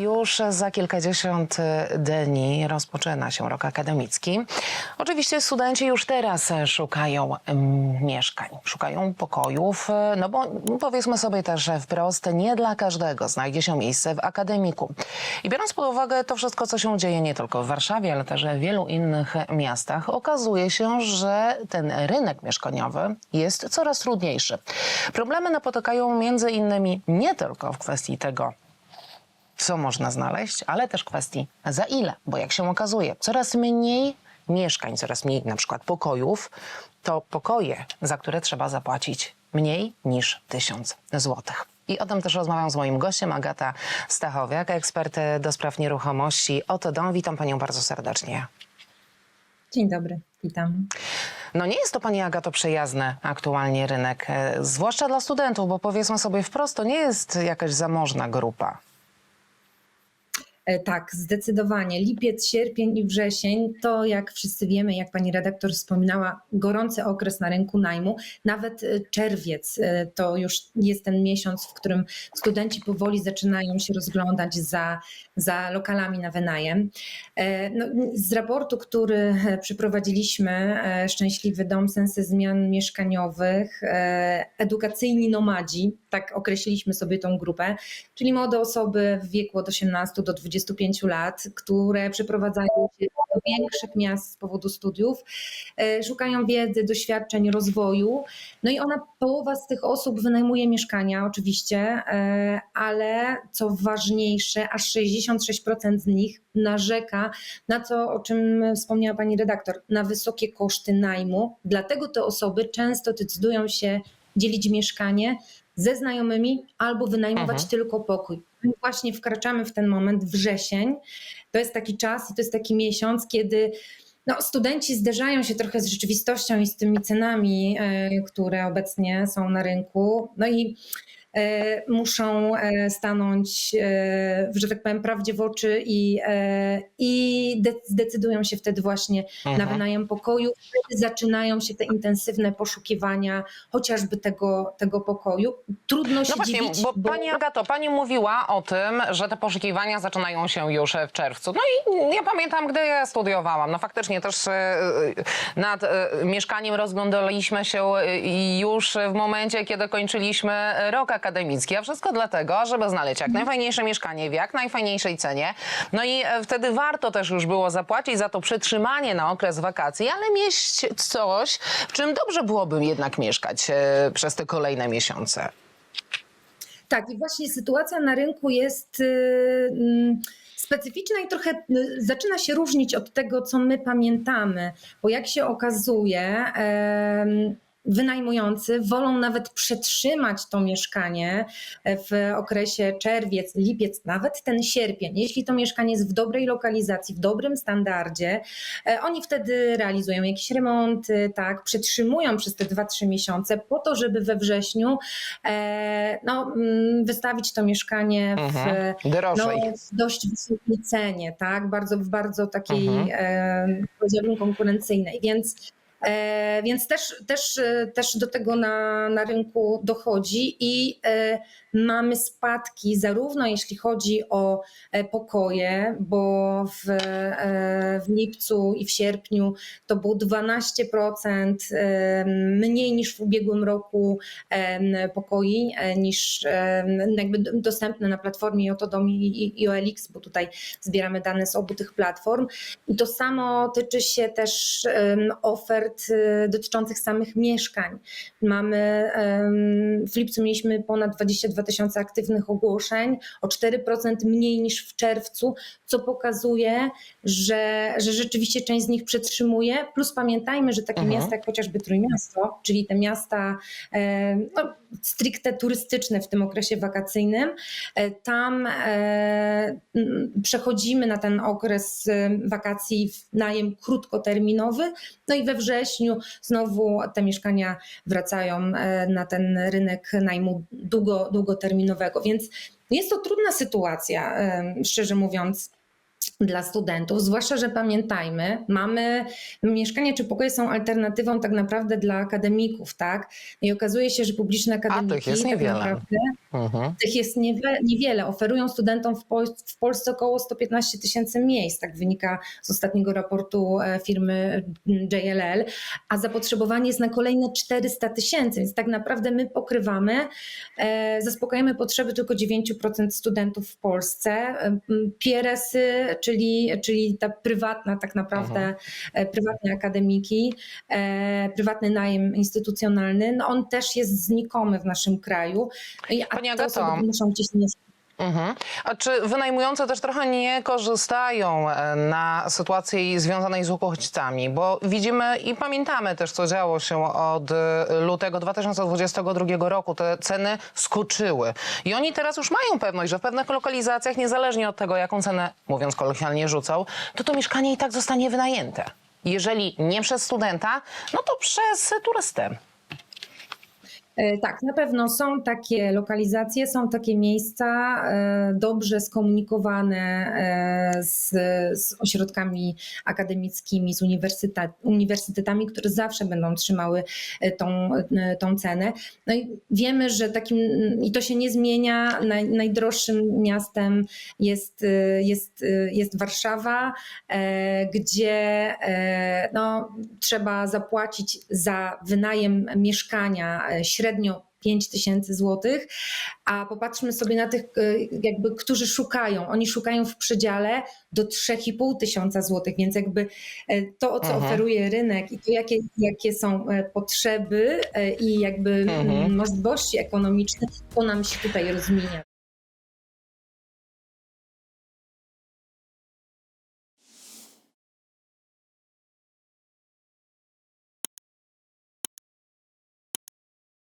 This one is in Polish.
Już za kilkadziesiąt dni rozpoczyna się rok akademicki. Oczywiście studenci już teraz szukają mm, mieszkań, szukają pokojów, no bo powiedzmy sobie też wprost, nie dla każdego znajdzie się miejsce w akademiku. I biorąc pod uwagę to wszystko, co się dzieje nie tylko w Warszawie, ale też w wielu innych miastach, okazuje się, że ten rynek mieszkaniowy jest coraz trudniejszy. Problemy napotykają między innymi nie tylko w kwestii tego, co można znaleźć, ale też kwestii za ile, bo jak się okazuje, coraz mniej mieszkań, coraz mniej na przykład pokojów, to pokoje, za które trzeba zapłacić mniej niż tysiąc złotych. I o tym też rozmawiam z moim gościem, Agata Stachowiak, ekspert do spraw nieruchomości. Oto dom, witam panią bardzo serdecznie. Dzień dobry, witam. No nie jest to pani Agato przyjazny aktualnie rynek, e, zwłaszcza dla studentów, bo powiedzmy sobie wprost, to nie jest jakaś zamożna grupa. E, Tak, zdecydowanie. Lipiec, sierpień i wrzesień to, jak wszyscy wiemy, jak pani redaktor wspominała, gorący okres na rynku najmu. Nawet e, czerwiec e, to już jest ten miesiąc, w którym studenci powoli zaczynają się rozglądać za, za lokalami na wynajem. No, z raportu, który przeprowadziliśmy, Szczęśliwy Dom, Sensy Zmian Mieszkaniowych, edukacyjni nomadzi, tak określiliśmy sobie tą grupę, czyli młode osoby w wieku od 18 do 25 lat, które przeprowadzają się do większych miast z powodu studiów, e, szukają wiedzy, doświadczeń, rozwoju. No i ona, połowa z tych osób wynajmuje mieszkania oczywiście, e, ale co ważniejsze, aż 66% z nich narzeka na to, o czym wspomniała pani redaktor, na wysokie koszty najmu. Dlatego te osoby często decydują się dzielić mieszkanie ze znajomymi albo wynajmować Mhm. tylko pokój. My właśnie wkraczamy w ten moment, wrzesień. To jest taki czas i to jest taki miesiąc, kiedy no, studenci zderzają się trochę z rzeczywistością i z tymi cenami, e, które obecnie są na rynku. No i muszą e, stanąć, e, że tak powiem, prawdzie w oczy i, e, i de- zdecydują się wtedy właśnie na Mhm. wynajem pokoju. Wtedy zaczynają się te intensywne poszukiwania chociażby tego, tego pokoju. Trudno się No właśnie, dziwić, bo pani Agato, pani mówiła o tym, że te poszukiwania zaczynają się już w czerwcu. No i ja pamiętam, gdy ja studiowałam, no faktycznie też e, nad e, mieszkaniem rozglądaliśmy się e, już w momencie, kiedy kończyliśmy rok akademicki, a wszystko dlatego, żeby znaleźć jak najfajniejsze mieszkanie w jak najfajniejszej cenie. No i e, wtedy warto też już było zapłacić za to przetrzymanie na okres wakacji, ale mieć coś, w czym dobrze byłoby jednak mieszkać e, przez te kolejne miesiące. Tak, i właśnie sytuacja na rynku jest y, mm, specyficzna i trochę y, zaczyna się różnić od tego, co my pamiętamy, bo jak się okazuje, wynajmujący wolą nawet przetrzymać to mieszkanie w okresie czerwiec, lipiec, nawet ten sierpień. Jeśli to mieszkanie jest w dobrej lokalizacji, w dobrym standardzie, e, oni wtedy realizują jakieś remonty, tak, przetrzymują przez te 2-3 miesiące po to, żeby we wrześniu e, no, mm, wystawić to mieszkanie w, Mhm. no, w dość wysokiej cenie, tak? Bardzo, w bardzo takiej, Mhm. e, konkurencyjnej. Więc, e, więc też, też, e, też do tego na, na rynku dochodzi i e, mamy spadki, zarówno jeśli chodzi o e, pokoje, bo w, e, w lipcu i w sierpniu to było 12% e, mniej niż w ubiegłym roku e, pokoi, e, niż e, jakby dostępne na platformie Jotodom i, OLX, bo tutaj zbieramy dane z obu tych platform. I to samo tyczy się też ofert e, dotyczących samych mieszkań. Mamy w lipcu mieliśmy ponad 22 tysiące aktywnych ogłoszeń, o 4% mniej niż w czerwcu, co pokazuje, że, że rzeczywiście część z nich przetrzymuje. Plus pamiętajmy, że takie Mhm. miasta jak chociażby Trójmiasto, czyli te miasta no, stricte turystyczne w tym okresie wakacyjnym, e, tam e, przechodzimy na ten okres e, wakacji w najem krótkoterminowy, no i we wrześniu znowu te mieszkania wracają na ten rynek najmu długo, długoterminowego, więc jest to trudna sytuacja, szczerze mówiąc. Dla studentów, zwłaszcza, że pamiętajmy, mamy mieszkania czy pokoje są alternatywą tak naprawdę dla akademików, tak? I okazuje się, że publiczne akademiki tych jest tak niewiele. naprawdę Mhm. tych jest niewiele, niewiele. Oferują studentom w, Pol- w Polsce około 115 tysięcy miejsc, tak wynika z ostatniego raportu e, firmy JLL, a zapotrzebowanie jest na kolejne 400 tysięcy, więc tak naprawdę my pokrywamy, e, zaspokajamy potrzeby tylko 9% studentów w Polsce. E, m, PRS-y, czyli, czyli ta prywatna tak naprawdę, e, prywatne akademiki, e, prywatny najem instytucjonalny, no on też jest znikomy w naszym kraju. A Pani te osoby muszą gdzieś mieszkać. Mhm. A czy wynajmujący też trochę nie korzystają e, na sytuacji związanej z uchodźcami? Bo widzimy i pamiętamy też, co działo się od e, lutego 2022 roku. Te ceny skoczyły. I oni teraz już mają pewność, że w pewnych lokalizacjach, niezależnie od tego, jaką cenę, mówiąc kolokwialnie, rzucą, to to mieszkanie i tak zostanie wynajęte. Jeżeli nie przez studenta, no to przez turystę. E, Tak, na pewno są takie lokalizacje, są takie miejsca e, dobrze skomunikowane e, z, z ośrodkami akademickimi, z uniwersytet, uniwersytetami, które zawsze będą trzymały tą, tą cenę. No i wiemy, że takim, i to się nie zmienia, naj, najdroższym miastem jest, jest, jest Warszawa, gdzie no, trzeba zapłacić za wynajem mieszkania e, średnio 5 tysięcy złotych, a popatrzmy sobie na tych, e, jakby, którzy szukają. Oni szukają w przedziale do 3,5 tysiąca złotych, więc jakby e, to, co Mhm. oferuje rynek i to, jakie, jakie są e, potrzeby i jakby Mhm. mm, możliwości ekonomiczne, to nam się tutaj rozmienia.